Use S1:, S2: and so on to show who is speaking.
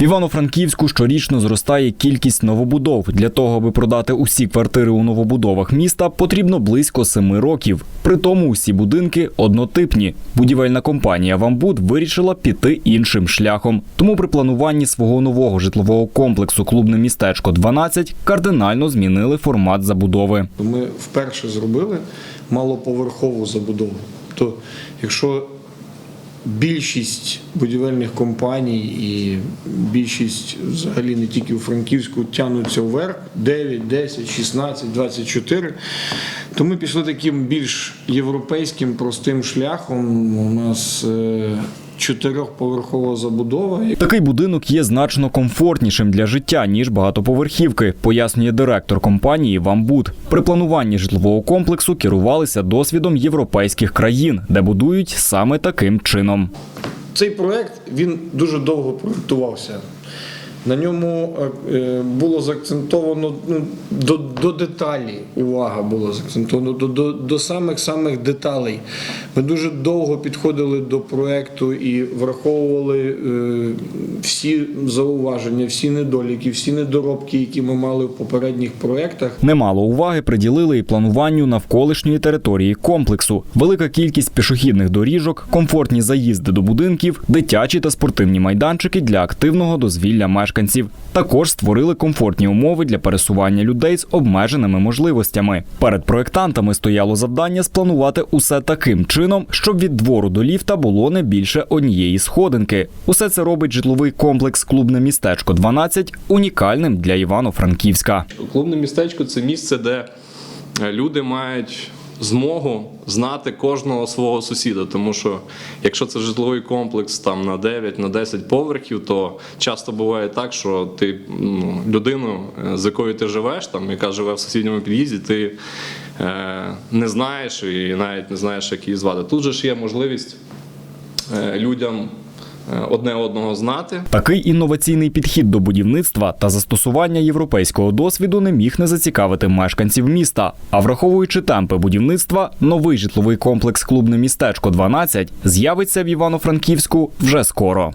S1: В Івано-Франківську щорічно зростає кількість новобудов. Для того, аби продати усі квартири у новобудовах міста, потрібно близько семи років. При тому усі будинки однотипні. Будівельна компанія Вамбуд вирішила піти іншим шляхом. Тому при плануванні свого нового житлового комплексу Клубне містечко 12 кардинально змінили формат забудови.
S2: Ми вперше зробили малоповерхову забудову. То якщо більшість будівельних компаній і більшість взагалі не тільки у Франківську тягнуться вверх 9, 10, 16, 24, то ми пішли таким більш європейським простим шляхом. У нас е, чотирьохповерхова забудова.
S1: Такий будинок є значно комфортнішим для життя ніж багатоповерхівки, пояснює директор компанії Вамбуд. При плануванні житлового комплексу керувалися досвідом європейських країн, де будують саме таким чином.
S2: Цей проект він дуже довго проєктувався. На ньому е, е, було заакцентовано ну, до, до деталі. Увага була заакцентована до, до, до самих самих деталей. Ми дуже довго підходили до проекту і враховували е, всі зауваження, всі недоліки, всі недоробки, які ми мали в попередніх проектах.
S1: Немало уваги приділили і плануванню навколишньої території комплексу. Велика кількість пішохідних доріжок, комфортні заїзди до будинків, дитячі та спортивні майданчики для активного дозвілля мешканців. Також створили комфортні умови для пересування людей з обмеженими можливостями. Перед проектантами стояло завдання спланувати усе таким чином, щоб від двору до ліфта було не більше однієї сходинки. Усе це робить житловий комплекс Клубне містечко 12 унікальним для Івано-Франківська.
S3: Клубне містечко це місце, де люди мають змогу знати кожного свого сусіда. Тому що якщо це житловий комплекс там на 9, на 10 поверхів, то часто буває так, що ти ну, людину, е, з якою ти живеш, там, яка живе в сусідньому під'їзді, ти е, не знаєш і навіть не знаєш, як її звати. Тут же ж є можливість е, людям одне одного знати.
S1: Такий інноваційний підхід до будівництва та застосування європейського досвіду не міг не зацікавити мешканців міста. А враховуючи темпи будівництва, новий житловий комплекс Клубне містечко 12 з'явиться в Івано-Франківську вже скоро.